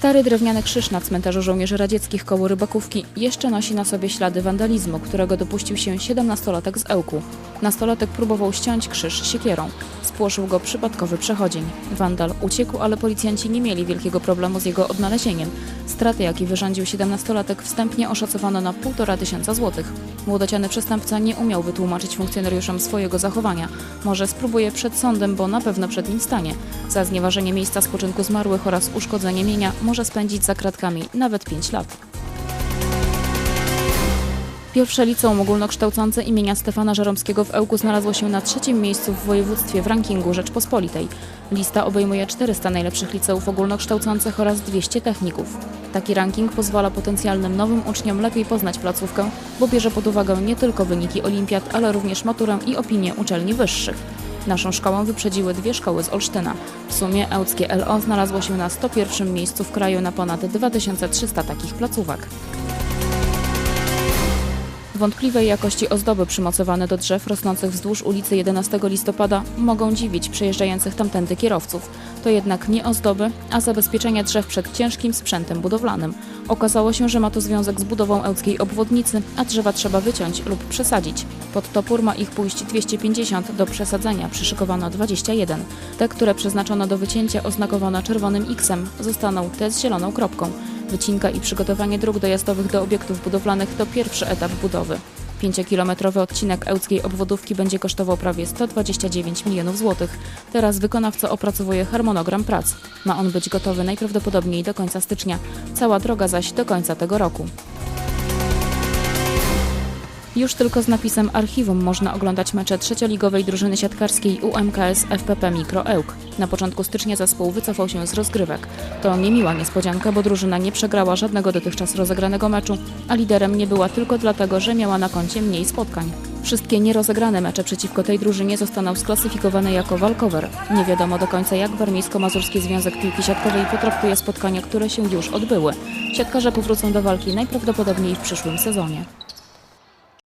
Stary drewniany krzyż na cmentarzu żołnierzy radzieckich koło Rybakówki jeszcze nosi na sobie ślady wandalizmu, którego dopuścił się 17-latek z Ełku. Nastolatek próbował ściąć krzyż siekierą. Spłoszył go przypadkowy przechodzień. Wandal uciekł, ale policjanci nie mieli wielkiego problemu z jego odnalezieniem. Straty, jakie wyrządził 17-latek, wstępnie oszacowano na 1,5 tysiąca złotych. Młodociany przestępca nie umiał wytłumaczyć funkcjonariuszom swojego zachowania. Może spróbuje przed sądem, bo na pewno przed nim stanie. Za znieważenie miejsca spoczynku zmarłych oraz uszkodzenie mienia może spędzić za kratkami nawet 5 lat. Pierwsze liceum ogólnokształcące imienia Stefana Żeromskiego w Ełku znalazło się na trzecim miejscu w województwie w rankingu Rzeczpospolitej. Lista obejmuje 400 najlepszych liceów ogólnokształcących oraz 200 techników. Taki ranking pozwala potencjalnym nowym uczniom lepiej poznać placówkę, bo bierze pod uwagę nie tylko wyniki olimpiad, ale również maturę i opinię uczelni wyższych. Naszą szkołę wyprzedziły dwie szkoły z Olsztyna. W sumie Ełckie LO znalazło się na 101 miejscu w kraju na ponad 2300 takich placówek. Wątpliwej jakości ozdoby przymocowane do drzew rosnących wzdłuż ulicy 11 listopada mogą dziwić przejeżdżających tamtędy kierowców. To jednak nie ozdoby, a zabezpieczenia drzew przed ciężkim sprzętem budowlanym. Okazało się, że ma to związek z budową ełckiej obwodnicy, a drzewa trzeba wyciąć lub przesadzić. Pod topór ma ich pójść 250, do przesadzenia przyszykowano 21. Te, które przeznaczono do wycięcia oznakowano czerwonym X-em, zostaną te z zieloną kropką. Wycinka i przygotowanie dróg dojazdowych do obiektów budowlanych to pierwszy etap budowy. 5-kilometrowy odcinek ełckiej obwodówki będzie kosztował prawie 129 milionów złotych. Teraz wykonawca opracowuje harmonogram prac. Ma on być gotowy najprawdopodobniej do końca stycznia, cała droga zaś do końca tego roku. Już tylko z napisem archiwum można oglądać mecze trzecioligowej drużyny siatkarskiej UMKS FPP Mikro Ełk. Na początku stycznia zespół wycofał się z rozgrywek. To niemiła niespodzianka, bo drużyna nie przegrała żadnego dotychczas rozegranego meczu, a liderem nie była tylko dlatego, że miała na koncie mniej spotkań. Wszystkie nierozegrane mecze przeciwko tej drużynie zostaną sklasyfikowane jako walkover. Nie wiadomo do końca, jak Warmiejsko-Mazurski Związek Piłki Siatkowej potraktuje spotkania, które się już odbyły. Siatkarze powrócą do walki najprawdopodobniej w przyszłym sezonie.